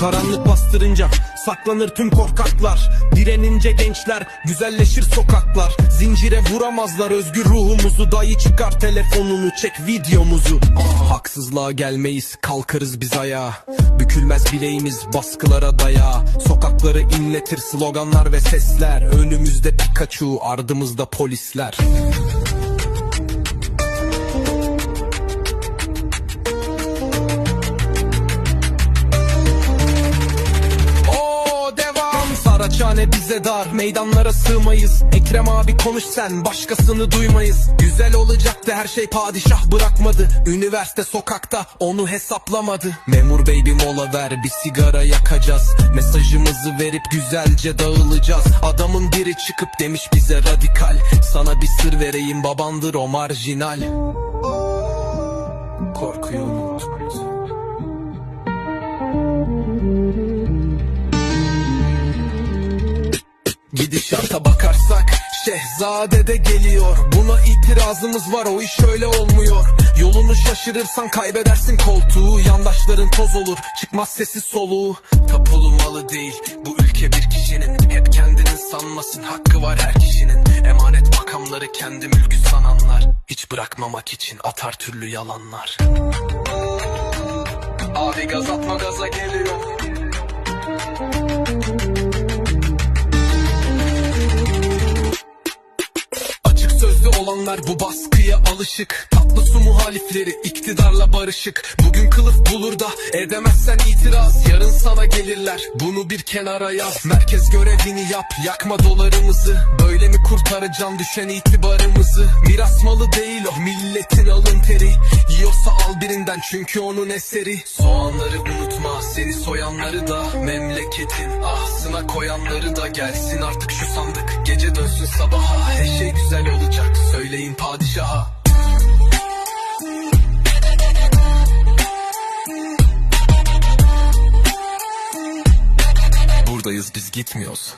Karanlık bastırınca saklanır tüm korkaklar. Direnince gençler güzelleşir sokaklar. Zincire vuramazlar özgür ruhumuzu. Dayı çıkar telefonunu çek videomuzu. Haksızlığa gelmeyiz kalkarız biz ayağa. Bükülmez bileğimiz baskılara daya. Sokakları inletir sloganlar ve sesler. Önümüzde Pikachu ardımızda polisler Saraçhane bize dar Meydanlara sığmayız. Ekrem abi konuş sen Başkasını duymayız. Güzel olacaktı her şey padişah bırakmadı. Üniversite sokakta onu hesaplamadı. Memur bey bir mola ver Bir sigara yakacağız. Mesajımızı verip güzelce dağılacağız. Adamın biri çıkıp demiş bize radikal. Sana bir sır vereyim babandır o marjinal. Korkuyu unut Gidişata bakarsak Şehzade de geliyor. Buna itirazımız var o iş öyle olmuyor. Yolunu şaşırırsan kaybedersin koltuğu. Yandaşların toz olur çıkmaz sesi soluğu. Tapulu malı değil bu ülke bir kişinin. Hep kendinin sanmasın hakkı var her kişinin. Emanet makamları kendi mülkü sananlar. Hiç bırakmamak için atar türlü yalanlar. Abi gaz atma gaza geliyor olanlar bu baskıya alışık. Tatlı su muhalifleri iktidarla barışık. Bugün kılıf bulur da edemezsen itiraz. Yarın sana gelirler. Bunu bir kenara yaz. Merkez görevini yap. Yakma dolarımızı. Böyle mi kurtaracaksın düşen itibarımızı? Miras malı değil o. Milletin alın teri. Yiyorsa al birinden çünkü onun eseri. Soğanları unutma seni soyanları da Memleketin ahsına koyanları da Gelsin artık şu sandık. Gece dönsün sabaha Her şey güzel olacak. Söyleyin padişaha. Buradayız biz gitmiyoruz